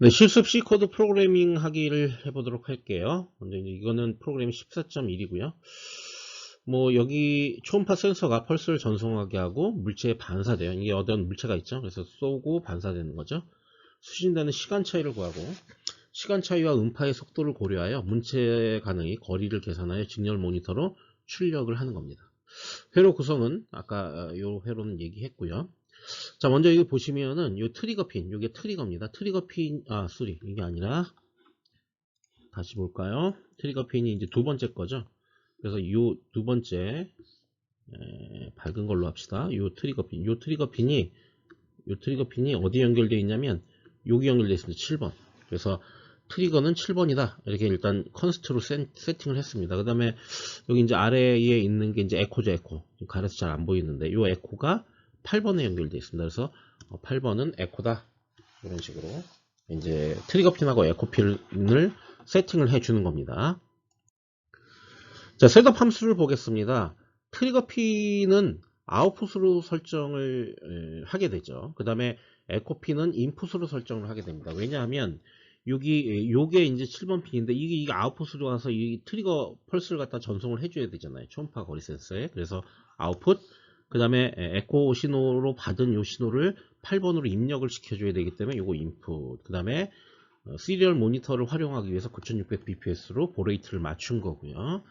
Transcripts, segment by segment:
네, 실습 C 코드 프로그래밍 하기를 해보도록 할게요. 먼저 이거는 프로그램 14.1이고요. 뭐 여기 초음파 센서가 펄스를 전송하게 하고 물체에 반사돼요. 이게 어떤 물체가 있죠. 그래서 쏘고 반사되는 거죠. 수신되는 시간 차이를 구하고 시간 차이와 음파의 속도를 고려하여 문체 가능이 거리를 계산하여 직렬 모니터로 출력을 하는 겁니다. 회로 구성은 아까 이 회로는 얘기했고요. 자, 먼저 이거 보시면은 요 트리거 핀, 요게 트리거입니다. 트리거 핀, 아, 쏘리. 이게 아니라 다시 볼까요? 트리거 핀이 이제 두 번째 거죠. 그래서 요 두 번째 에, 밝은 걸로 합시다. 요 트리거 핀, 요 트리거 핀이 요 트리거 핀이 어디 연결되어 있냐면 여기 연결되어 있습니다. 7번. 그래서 트리거는 7번이다. 이렇게 일단 컨스트로 세팅을 했습니다. 그 다음에 여기 이제 아래에 있는 게 이제 에코죠, 에코. 가려서 잘 안 보이는데, 요 에코가 8번에 연결되어 있습니다. 그래서 8번은 어, 에코다. 이런 식으로 이제 트리거 핀하고 에코 핀을 세팅을 해주는 겁니다. 자, 셋업 함수를 보겠습니다. 트리거 핀은 아웃풋으로 설정을 하게 되죠. 그 다음에 에코 핀은 인풋으로 설정을 하게 됩니다. 왜냐하면 여기 요게 이제 7번 핀인데 이게 이게 아웃풋으로 가서 이 트리거 펄스를 갖다 전송을 해줘야 되잖아요. 초음파 거리 센서에 그래서 아웃풋 그 다음에 에코 신호로 받은 요 신호를 8번으로 입력을 시켜줘야 되기 때문에 요거 인풋 그 다음에 어, 시리얼 모니터를 활용하기 위해서 9600bps로 보레이트를 맞춘 거고요.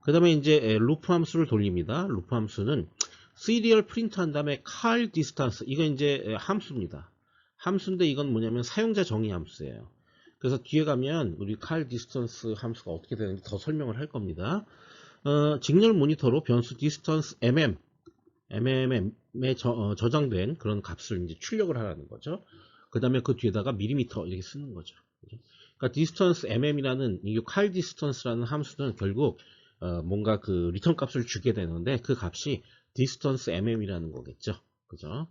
그 다음에 이제 루프 함수를 돌립니다. 루프 함수는 시리얼 프린트 한 다음에 칼 디스턴스 이거 이제 함수입니다. 함수인데 이건 뭐냐면 사용자 정의 함수예요. 그래서 뒤에 가면 우리 칼 디스턴스 함수가 어떻게 되는지 더 설명을 할 겁니다. 어, 직렬 모니터로 변수 디스턴스 mm mm에 저, 어, 저장된 그런 값을 이제 출력을 하라는 거죠. 그 다음에 그 뒤에다가 밀리미터 이렇게 쓰는 거죠. 그러니까 디스턴스 mm이라는 이칼 디스턴스라는 함수는 결국 어, 뭔가 그 리턴 값을 주게 되는데 그 값이 디스턴스 mm이라는 거겠죠. 그죠?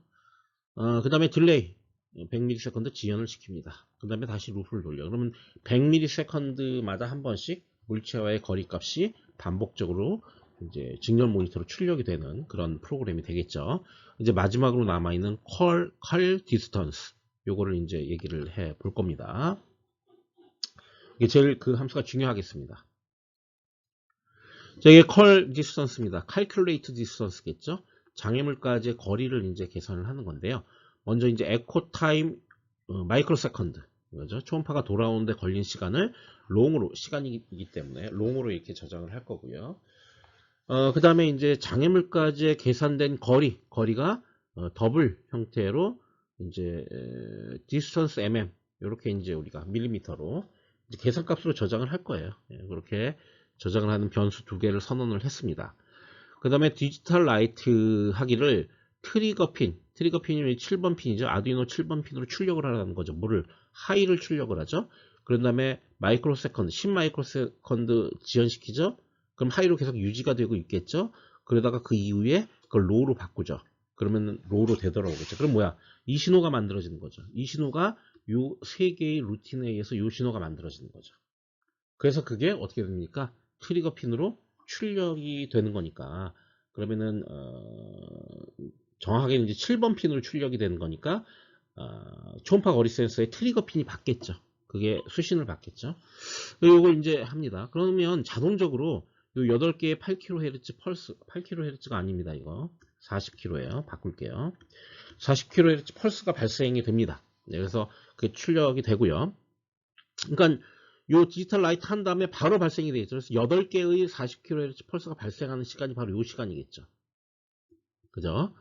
어, 그 다음에 딜레이 100ms 지연을 시킵니다. 그 다음에 다시 루프를 돌려. 그러면 100ms마다 한 번씩 물체와의 거리 값이 반복적으로 이제 직렬 모니터로 출력이 되는 그런 프로그램이 되겠죠. 이제 마지막으로 남아있는 컬, 컬 디스턴스 요거를 이제 얘기를 해 볼 겁니다. 이게 제일 그 함수가 중요하겠습니다. 자, 이게 컬 디스턴스입니다. calculate distance겠죠. 장애물까지의 거리를 이제 계산을 하는 건데요. 먼저 이제 에코 타임 마이크로 세컨드 그죠? 초음파가 돌아오는데 걸린 시간을 롱으로 시간이기 때문에 롱으로 이렇게 저장을 할 거고요. 어, 그 다음에 이제 장애물까지 계산된 거리, 거리가 어, 더블 형태로 이제 에, distance mm 이렇게 이제 우리가 밀리미터로 계산값으로 저장을 할 거예요. 예, 그렇게 저장을 하는 변수 두 개를 선언을 했습니다. 그 다음에 디지털 라이트 하기를 트리거 핀, 트리거 핀이 7번 핀이죠. 아두이노 7번 핀으로 출력을 하라는 거죠. 뭐를 하이를 출력을 하죠. 그런 다음에 마이크로 세컨드, 10 마이크로 세컨드 지연시키죠. 그럼 하이로 계속 유지가 되고 있겠죠. 그러다가 그 이후에 그걸 로우로 바꾸죠. 그러면 로우로 되돌아오겠죠. 그럼 뭐야? 이 신호가 만들어지는 거죠. 이 신호가 요 세 개의 루틴에 의해서 이 신호가 만들어지는 거죠. 그래서 그게 어떻게 됩니까? 트리거 핀으로 출력이 되는 거니까 그러면은 어, 정확하게 이제 7번 핀으로 출력이 되는 거니까 어, 초음파 거리 센서의 트리거 핀이 받겠죠. 그게 수신을 받겠죠. 이걸 이제 합니다. 그러면 자동적으로 요 8개의 8kHz 펄스, 8kHz가 아닙니다. 이거 40kHz예요. 바꿀게요. 40kHz 펄스가 발생이 됩니다. 네, 그래서 그게 출력이 되고요. 그러니까 요 디지털 라이트 한 다음에 바로 발생이 되겠죠. 그래서 8개의 40kHz 펄스가 발생하는 시간이 바로 요 시간이겠죠. 그죠?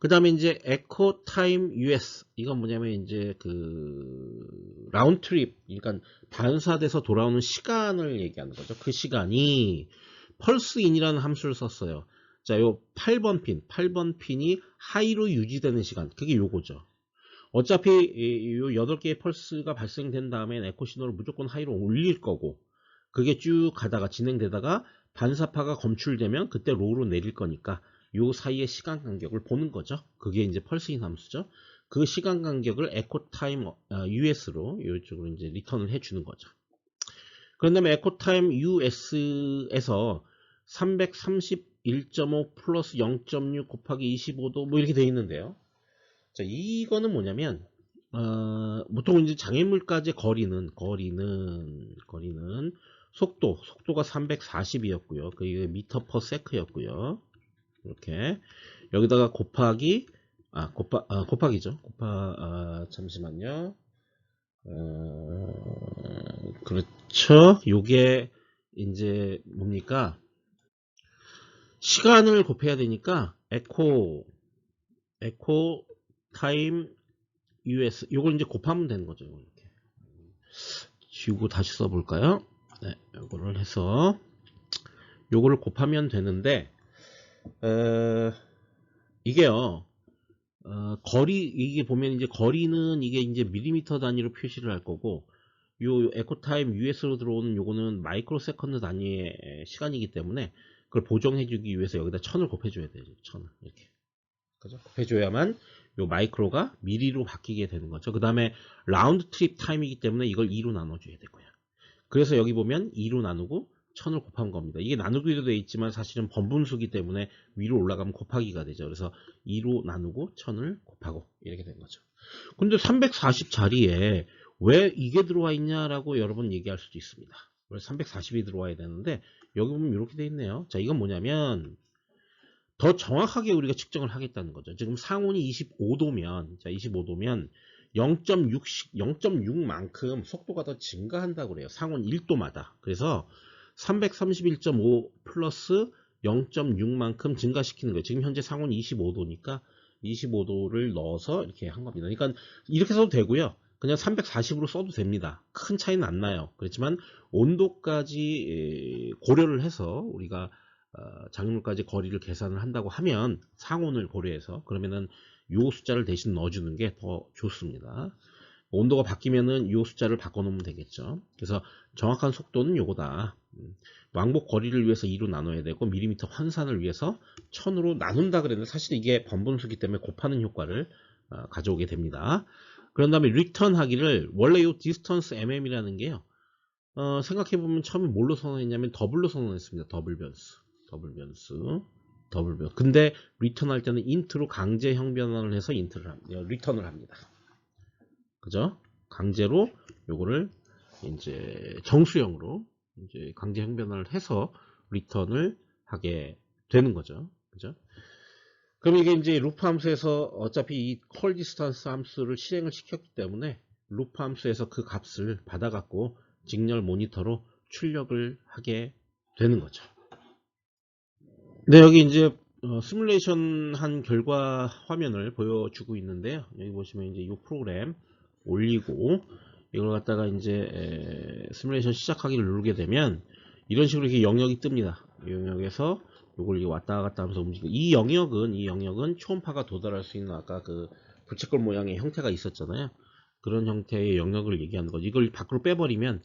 그 다음에 이제 에코 타임 US 이건 뭐냐면 이제 그 라운드 트립 그러니까 반사돼서 돌아오는 시간을 얘기하는 거죠. 그 시간이 펄스인이라는 함수를 썼어요. 자, 요 8번 핀, 8번 핀이 하이로 유지되는 시간, 그게 요거죠. 어차피 요 8개의 펄스가 발생된 다음에 에코 신호를 무조건 하이로 올릴 거고 그게 쭉 가다가 진행되다가 반사파가 검출되면 그때 로우로 내릴 거니까 요 사이의 시간 간격을 보는 거죠. 그게 이제 펄스인 함수죠. 그 시간 간격을 에코 타임 US로 이쪽으로 이제 리턴을 해 주는 거죠. 그런 다음에 에코타임 US에서 331.5 플러스 0.6 곱하기 25도 뭐 이렇게 되어 있는데요. 자, 이거는 뭐냐면 어, 보통 이제 장애물까지 거리는 거리는 거리는 속도 속도가 340이었고요. 그게 미터 퍼 세크였고요. 이렇게 여기다가 곱하기 아 곱하 아, 곱하기죠. 곱하 아, 잠시만요. 어, 그렇죠. 요게 이제 뭡니까? 시간을 곱해야 되니까 에코 에코 타임 US 요걸 이제 곱하면 되는 거죠. 이렇게 지우고 다시 써볼까요? 네, 요거를 해서 요거를 곱하면 되는데 어, 이게요. 어, 거리 이게 보면 이제 거리는 이게 이제 밀리미터 단위로 표시를 할 거고 요 에코타임 US로 들어오는 요거는 마이크로 세컨드 단위의 시간이기 때문에 그걸 보정해주기 위해서 여기다 천을 곱해줘야 돼요. 천을 이렇게 그죠? 곱해줘야만 요 마이크로가 미리로 바뀌게 되는 거죠. 그 다음에 라운드 트립 타임이기 때문에 이걸 2로 나눠줘야 되고요. 그래서 여기 보면 2로 나누고 1000을 곱한 겁니다. 이게 나누기로 되어 있지만 사실은 번분수기 때문에 위로 올라가면 곱하기가 되죠. 그래서 2로 나누고 1000을 곱하고 이렇게 된 거죠. 근데 340 자리에 왜 이게 들어와 있냐라고 여러분 얘기할 수도 있습니다. 왜 340이 들어와야 되는데 여기 보면 이렇게 돼 있네요. 자, 이건 뭐냐면 더 정확하게 우리가 측정을 하겠다는 거죠. 지금 상온이 25도면, 자, 25도면 0.6, 0.6만큼 속도가 더 증가한다고 그래요. 상온 1도마다. 그래서 331.5 플러스 0.6만큼 증가시키는 거예요. 지금 현재 상온 25도니까 25도를 넣어서 이렇게 한 겁니다. 그러니까 이렇게 써도 되고요. 그냥 340으로 써도 됩니다. 큰 차이는 안 나요. 그렇지만 온도까지 고려를 해서 우리가 어, 장물까지 거리를 계산을 한다고 하면 상온을 고려해서 그러면은 요 숫자를 대신 넣어주는 게 더 좋습니다. 온도가 바뀌면은 요 숫자를 바꿔놓으면 되겠죠. 그래서 정확한 속도는 요거다. 음, 왕복 거리를 위해서 2로 나눠야 되고 밀리미터 환산을 위해서 1000으로 나눈다 그랬는데 사실 이게 번분수기 때문에 곱하는 효과를 어, 가져오게 됩니다. 그런 다음에 리턴 하기를 원래 요 디스턴스 mm이라는 게요. 어, 생각해보면 처음에 뭘로 선언했냐면 더블로 선언했습니다. 더블 변수. 더블 변수. 더블 변수. 근데 리턴 할 때는 인트로 강제 형변환을 해서 인트를 합니다. 리턴을 합니다. 그죠? 강제로 요거를 이제 정수형으로 이제 강제 형변환을 해서 리턴을 하게 되는 거죠. 그죠? 그럼 이게 이제 루프 함수에서 어차피 이 콜 디스턴스 함수를 실행을 시켰기 때문에 루프 함수에서 그 값을 받아갖고 직렬 모니터로 출력을 하게 되는 거죠. 네, 여기 이제 어, 시뮬레이션 한 결과 화면을 보여주고 있는데요. 여기 보시면 이제 이 프로그램 올리고 이걸 갖다가 이제 에, 시뮬레이션 시작하기를 누르게 되면 이런 식으로 이렇게 영역이 뜹니다. 이 영역에서 요걸 왔다 갔다 하면서 움직이고 이 영역은 이 영역은 초음파가 도달할 수 있는 아까 그 부채꼴 모양의 형태가 있었잖아요. 그런 형태의 영역을 얘기하는 거죠. 이걸 밖으로 빼버리면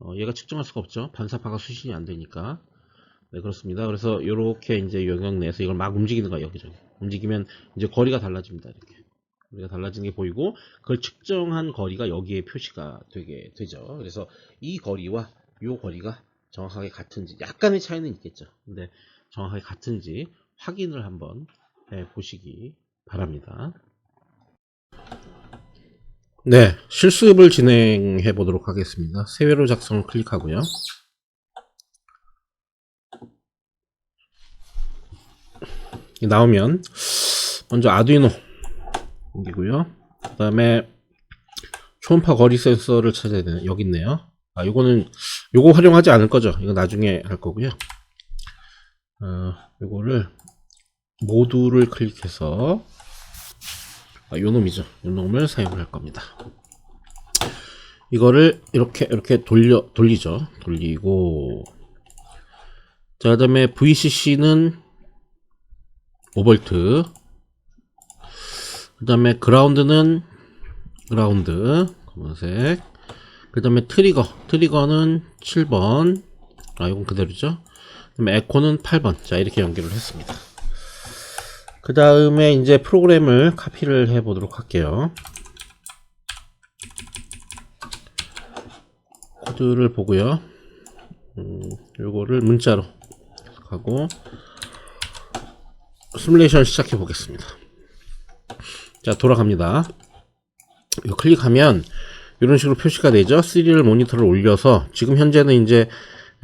어, 얘가 측정할 수가 없죠. 반사파가 수신이 안 되니까. 네, 그렇습니다. 그래서 이렇게 이제 영역 내에서 이걸 막 움직이는 거예요. 여기저기. 움직이면 이제 거리가 달라집니다. 이렇게. 거리가 달라지는 게 보이고 그걸 측정한 거리가 여기에 표시가 되게 되죠. 그래서 이 거리와 이 거리가 정확하게 같은지 약간의 차이는 있겠죠. 근데 정확하게 같은지 확인을 한번 해 보시기 바랍니다. 네, 실습을 진행해 보도록 하겠습니다. 세회로 작성을 클릭하고요. 나오면 먼저 아두이노 옮기고요. 그 다음에 초음파 거리 센서를 찾아야 되는 여기 있네요. 아, 요거는 요거 활용하지 않을 거죠. 이거 나중에 할 거고요. 어, 요거를 모두를 클릭해서 아, 요 놈이죠. 요 놈을 사용을 할 겁니다. 이거를 이렇게 이렇게 돌려 돌리죠. 돌리고 자, 그다음에 VCC는 5V 그 다음에 그라운드는 그라운드 검은색 그 다음에 트리거. 트리거는 7번. 아 이건 그대로죠? 그 다음에 에코는 8번. 자 이렇게 연결을 했습니다. 그 다음에 이제 프로그램을 카피를 해 보도록 할게요. 코드를 보고요. 음, 요거를 문자로 하고 시뮬레이션 시작해 보겠습니다. 자 돌아갑니다. 이거 클릭하면 이런 식으로 표시가 되죠. 시리얼 모니터를 올려서 지금 현재는 이제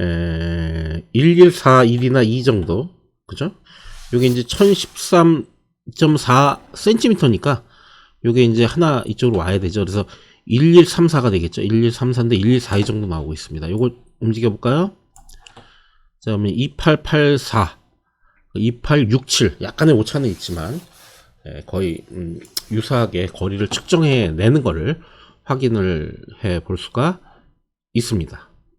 에, 1141이나 2 정도 그죠? 요게 이제 1013.4cm니까 요게 이제 하나 이쪽으로 와야 되죠. 그래서 1134가 되겠죠. 1134인데 1142 정도 나오고 있습니다. 요걸 움직여 볼까요? 자, 그러면 2884, 2867 약간의 오차는 있지만 예, 거의 음, 유사하게 거리를 측정해 내는 거를 확인을 해 볼 수가 있습니다.